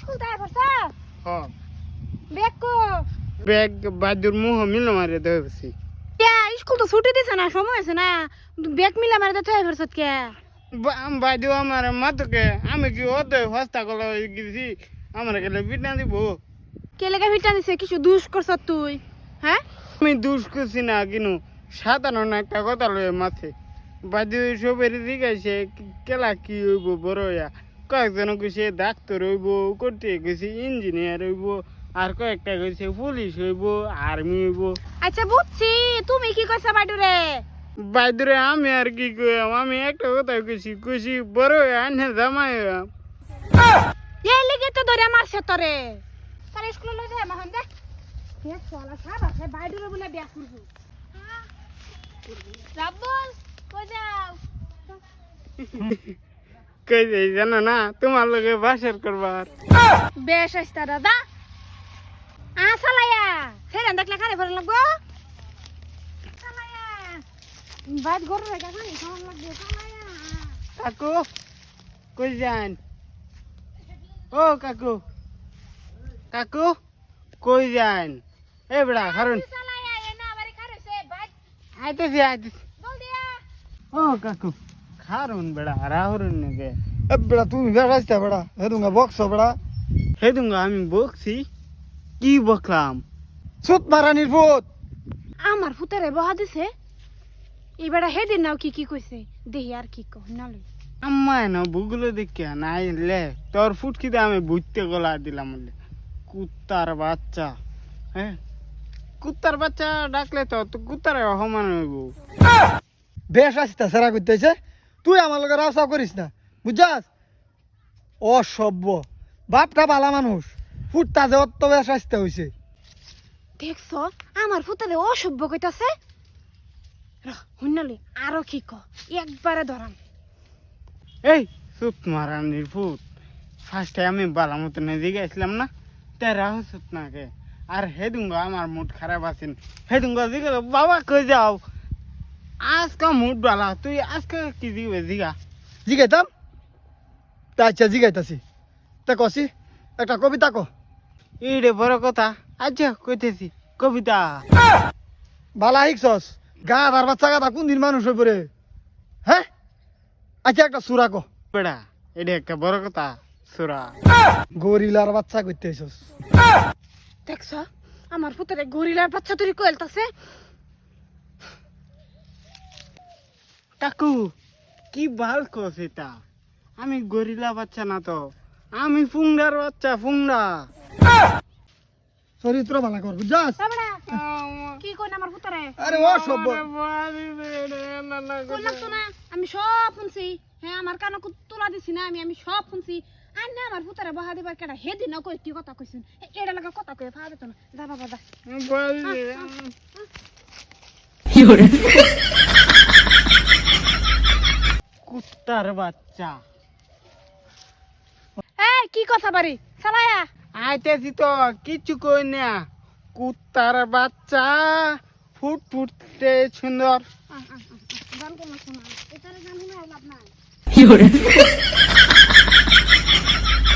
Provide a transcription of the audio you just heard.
School তাই পড়ছা হ্যাঁ। Bag কো bag বাদুর মুহ মিল মারে ধরছি কে স্কুল তো ছুটি দিছে না সময় আছে না। ব্যাগ মিলা মারে কে। বাদু আমার মাতুকে আমি কি হস্তা কলা আমার গেলে পিঠা দিব। কে লেগে ভিটা দিছে? কিছু দুষ করছত তুই? হ্যাঁ? আমি দুষ করছি না কিন্তু সাধারণ একটা কথা লয়ে মাছে বাদু সবের জিজ্ঞাসে কেলা কি হইব বড় কয়েকজন কইছে ডাক্তার হইব করতে গেছি ইঞ্জিনিয়ার হইব আর কয়েকটা কইছে পুলিশ হইব আর্মি হইব। আচ্ছা বুঝছি। তুমি কি কইছা বাইডুরে? বাইদরে আমি আর কি কইম? আমি একটা কথা কইছি কইছি বড় আনে জামাই এই লেগে তো ধরে মারছে তোরে। তার স্কুলে লই যায় মাহন দে হে চলা সাব আছে বাইডুরে বলে বিয়া করব। রাব্বুল কই যাও? কই যাই জানো না? তোমার লগে বাসর করবার। বেশ আইস্তা দাদা। আ চালায়া ফেরান দেখলে খানে ফেরান লাগবো। চালায়া বাদ গরু রেখা খানি খাওয়ান লাগবে। চালায়া কাকু কই যান? ও কাকু। কাকু কই যান? এ বেড়া কারণ চালায়া এ না বাড়ি খারেছে বাদ। আইতেছি আইতেছি। বল দিয়া। ও কাকু। খারুন বেড়া রাহুরুন নাকি এ বেড়া তুমি বেড়াইতে বেড়া হেদুঙ্গা বকছ বেড়া। হেদুঙ্গা আমি বকছি। কি বকলাম? সুত মারানির ভূত। আমার ফুতারে বহা দিছে। এবারে হেদিন নাও কি কি কইছে দেহি আর কি কহ নালে আম্মা না বুগুলো দেখে নাই লে। তোর ফুটকিতে আমি বুঝতে গলা দিলাম বলে কুত্তার বাচ্চা হ্যাঁ কুত্তার বাচ্চা ডাকলে তো তো কুত্তার সমান হইব। বেশ আসিতা সেরা করতেছে। তুই আমার লগে রাস্তা করিস না। বুঝছাস? অসভ্য। বাপটা বালা মানুষ। ফুটতা যে অত বেশ আসতে হয়েছে দেখছ আমার ফুতারে অসভ্য কইতাছে। হুন্নালি আরও কি ক? একবারে ধরাম। এই সুত মারানির ফুট। ফার্স্টে আমি বালা মতন এদিকে আসলাম না তেরা সুত নাকে আর হেদুঙ্গা আমার মুড খারাপ আছেন। হেদুঙ্গা দিকে বাবা কই যাও? আজকে মুড বালা তুই আজকে কি দিবে দিঘা জিগাইতাম? তা আচ্ছা জিগাইতাছি তা কছি একটা কবিতা ক। এইরে বড় কথা আচ্ছা কইতেছি কবিতা। বালা শিখছস গা আর বাচ্চা গাদা কোন দিন মানুষ হয়ে পড়ে হ্যাঁ আচ্ছা একটা সুরা ক। বেড়া এটা একটা বড় কথা সুরা। গরিলার বাচ্চা করতে আইসস দেখছ আমার ফুতারে গরিলার বাচ্চা তুই কইলতাছে। কাকু কি ভালো কস এটা? আমি গরিলা বাচ্চা না তো। আমি ফুংডার বাচ্চা ফুংডা। চরিত্র ভালো কর বুঝছাস? কি কই না আমার ফুতারে আরে অসভ্য। কইলাম তো না আমি সব শুনছি। হ্যাঁ আমার কানে তুলা দিছি না আমি আমি সব শুনছি। আর না আমার ফুতারে বহা দিবার কেডা? হেদিন না কই কি কথা কইছেন? এডা লাগা কথা কই ফা দিত না। যা বাবা যা। কুত্তার বাচ্চা। কি কথা বাড়ি? সালায়া। আইতেছি তো কিছু কই না। কুত্তার বাচ্চা ফুট ফুটতে সুন্দর। গান